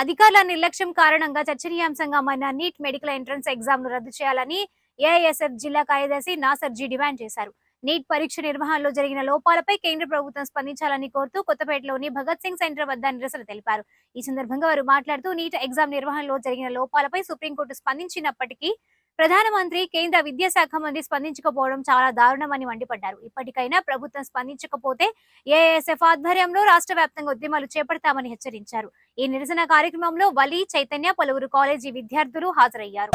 అధికారుల నిర్లక్ష్యం కారణంగా చర్చనీయాంశంగా మారిన నీట్ మెడికల్ ఎంట్రన్స్ ఎగ్జామ్ను రద్దు చేయాలని ఏఐఎస్ఎఫ్ జిల్లా కార్యదర్శి నాసర్జీ డిమాండ్ చేశారు. నీట్ పరీక్ష నిర్వహణలో జరిగిన లోపాలపై కేంద్ర ప్రభుత్వం స్పందించాలని కోరుతూ కొత్తపేటలోని భగత్ సింగ్ సెంటర్ వద్ద నిరసన తెలిపారు. ఈ సందర్భంగా వారు మాట్లాడుతూ నీట్ ఎగ్జామ్ నిర్వహణలో జరిగిన లోపాలపై సుప్రీంకోర్టు స్పందించినప్పటికీ ప్రధానమంత్రి కేంద్ర విద్యాశాఖ మంత్రి స్పందించకపోవడం చాలా దారుణమని మండిపడ్డారు. ఇప్పటికైనా ప్రభుత్వం స్పందించకపోతే ఏఎస్ఎఫ్ ఆధ్వర్యంలో రాష్ట్ర వ్యాప్తంగా ఉద్యమాలు చేపడతామని హెచ్చరించారు. ఈ నిరసన కార్యక్రమంలో వలి చైతన్య పలువురు కాలేజీ విద్యార్థులు హాజరయ్యారు.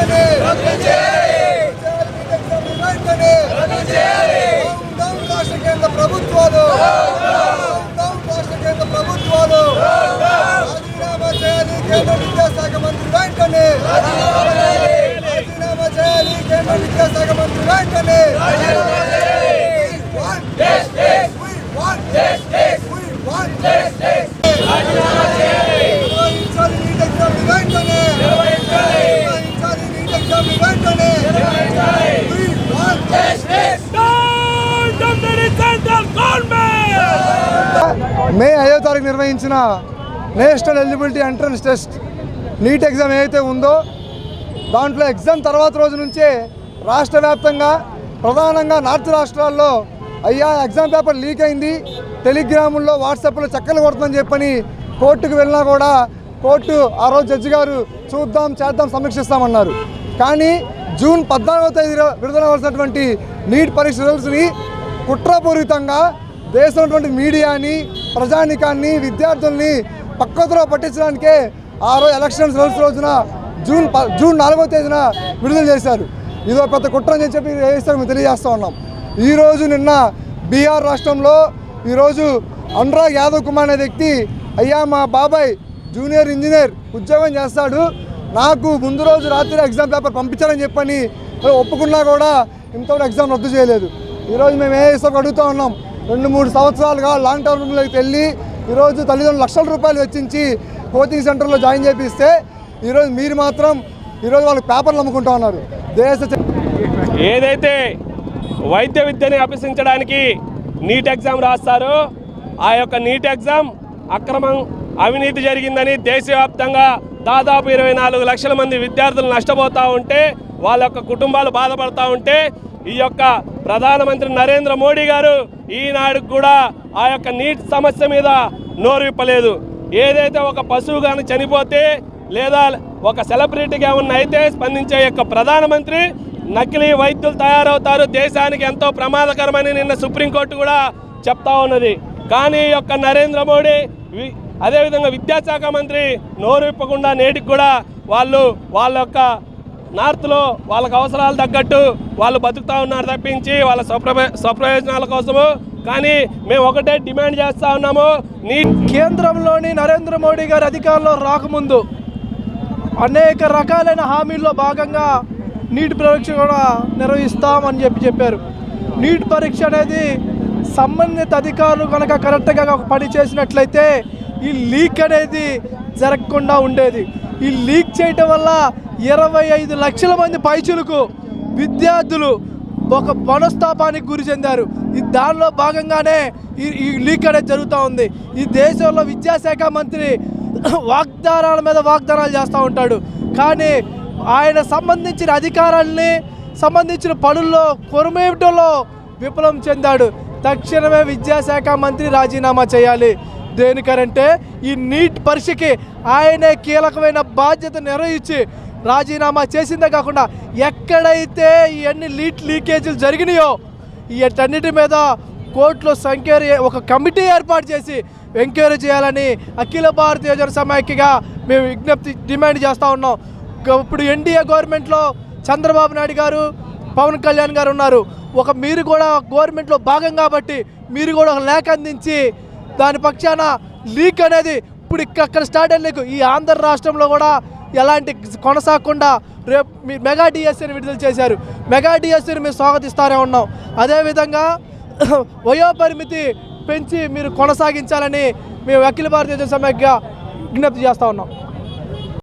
కేంద్ర రాజీనామా చేయాలి కేంద్ర విద్యాశాఖ మంత్రి వెంటనే. రాజీనామా చేయాలి కేంద్ర విద్యాశాఖ మంత్రి వెంటనే మే ఐదో తారీఖు నిర్వహించిన national eligibility entrance test NEET exam ఏదైతే ఉందో దాంట్లో ఎగ్జామ్ తర్వాత రోజు నుంచే రాష్ట్ర వ్యాప్తంగా ప్రధానంగా నార్త్ రాష్ట్రాల్లో అయ్యా ఎగ్జామ్ పేపర్ లీక్ అయింది. టెలిగ్రాముల్లో వాట్సాప్లో చక్కలు కొడుతుందని చెప్పని కోర్టుకు వెళ్ళినా కూడా కోర్టు ఆ రోజు జడ్జి గారు చూద్దాం చేద్దాం సమీక్షిస్తామన్నారు. కానీ జూన్ పద్నాలుగవ తేదీ విడుదలవలసినటువంటి నీట్ పరీక్ష రిజల్ట్స్ని కుట్రపూరితంగా దేశంలోటువంటి మీడియాని ప్రజానికాన్ని విద్యార్థుల్ని పక్కతో పట్టించడానికే ఆ రోజు ఎలక్షన్స్ రోజు రోజున జూన్ ప జూన్ నాలుగో తేదీన విడుదల చేశారు. ఇదో పెద్ద కుట్ర అని చెప్పి వేస్తారు మేము తెలియజేస్తూ ఉన్నాం. ఈరోజు నిన్న బీహార్ రాష్ట్రంలో ఈరోజు అనురాగ్ యాదవ్ కుమార్ అనే వ్యక్తి అయ్యా మా బాబాయ్ జూనియర్ ఇంజనీర్ ఉద్యోగం చేస్తాడు. నాకు ముందు రోజు రాత్రి ఎగ్జామ్ పేపర్ పంపించాలని చెప్పని ఒప్పుకున్నా కూడా ఇంతవరకు ఎగ్జామ్ రద్దు చేయలేదు. ఈరోజు మేము ఏ ఇస్తాం అడుగుతూ ఉన్నాం. రెండు మూడు సంవత్సరాలుగా లాంగ్ టర్మ్లోకి వెళ్ళి ఈరోజు తల్లిదండ్రులు లక్షల రూపాయలు వెచ్చించి కోచింగ్ సెంటర్లో జాయిన్ చేపిస్తే ఈరోజు మీరు మాత్రం ఈరోజు వాళ్ళు పేపర్లు అమ్ముకుంటా ఉన్నారు. దేశ ఏదైతే వైద్య విద్యని అభ్యసించడానికి నీట్ ఎగ్జామ్ రాస్తారో ఆ యొక్క నీట్ ఎగ్జామ్ అక్రమం అవినీతి జరిగిందని దేశవ్యాప్తంగా దాదాపు ఇరవై నాలుగు లక్షల మంది విద్యార్థులు నష్టపోతూ ఉంటే వాళ్ళ యొక్క కుటుంబాలు బాధపడతా ఉంటే ఈ యొక్క ప్రధానమంత్రి నరేంద్ర మోడీ గారు ఈనాడు కూడా ఆ యొక్క నీటి సమస్య మీద నోరు విప్పలేదు. ఏదైతే ఒక పశువు కానీ చనిపోతే లేదా ఒక సెలబ్రిటీగా ఉన్న అయితే స్పందించే యొక్క ప్రధానమంత్రి నకిలీ వైద్యులు తయారవుతారు. దేశానికి ఎంతో ప్రమాదకరమని నిన్న సుప్రీంకోర్టు కూడా చెప్తా ఉన్నది. కానీ ఈ యొక్క నరేంద్ర మోడీ వి- అదేవిధంగా విద్యాశాఖ మంత్రి నోరు విప్పకుండా నేటికి కూడా వాళ్ళు వాళ్ళ యొక్క నార్త్లో వాళ్ళకి అవసరాలు తగ్గట్టు వాళ్ళు బతుకుతా ఉన్నారు తప్పించి వాళ్ళ స్వప్రభ స్వప్రయోజనాల కోసము. కానీ మేము ఒకటే డిమాండ్ చేస్తూ ఉన్నాము. నీ కేంద్రంలోని నరేంద్ర మోడీ గారు అధికారంలో రాకముందు అనేక రకాలైన హామీల్లో భాగంగా నీటి పరీక్ష కూడా నిర్వహిస్తామని చెప్పి చెప్పారు. నీటి పరీక్ష అనేది సంబంధిత అధికారులు కనుక కరెక్ట్గా పని చేసినట్లయితే ఈ లీక్ అనేది జరగకుండా ఉండేది. ఈ లీక్ చేయటం వల్ల ఇరవై ఐదు లక్షల మంది పైచులకు విద్యార్థులు ఒక మనస్తాపానికి గురి చెందారు. ఈ దానిలో భాగంగానే ఈ ఈ లీక్ అనేది జరుగుతూ ఉంది. ఈ దేశంలో విద్యాశాఖ మంత్రి వాగ్దానాల మీద వాగ్దానాలు చేస్తూ ఉంటాడు. కానీ ఆయన సంబంధించిన అధికారాల్ని సంబంధించిన పనుల్లో కొరమేటలో విఫలం చెందాడు. తక్షణమే విద్యాశాఖ మంత్రి రాజీనామా చేయాలి. దేనికనంటే ఈ నీట్ పరీక్షకి ఆయనే కీలకమైన బాధ్యత నిర్వహించి రాజీనామా చేసిందే కాకుండా ఎక్కడైతే ఇవన్నీ లీట్ లీకేజీలు జరిగినాయో వీటన్నిటి మీద కోర్టులో సంఖ్యరి ఒక కమిటీ ఏర్పాటు చేసి ఎంక్వైరీ చేయాలని అఖిల భారతీయ జన సమాఖ్యగా మేము విజ్ఞప్తి డిమాండ్ చేస్తూ ఉన్నాం. ఇప్పుడు ఎన్డీఏ గవర్నమెంట్లో చంద్రబాబు నాయుడు గారు పవన్ కళ్యాణ్ గారు ఉన్నారు. ఒక మీరు కూడా గవర్నమెంట్లో భాగం కాబట్టి మీరు కూడా ఒక లేఖ అందించి దాని పక్షాన లీక్ అనేది ఇప్పుడు ఇక్కడ స్టార్ట్ అయ్యలేకు ఈ ఆంధ్ర రాష్ట్రంలో కూడా ఎలాంటి కొనసాగకుండా రేపు మీ మెగా డిఎస్సీని విడుదల చేశారు. మెగా డిఎస్సీని మేము స్వాగతిస్తారే ఉన్నాం. అదేవిధంగా వయోపరిమితి పెంచి మీరు కొనసాగించాలని మేము అఖిల భారతీయ జన విజ్ఞప్తి చేస్తూ ఉన్నాం.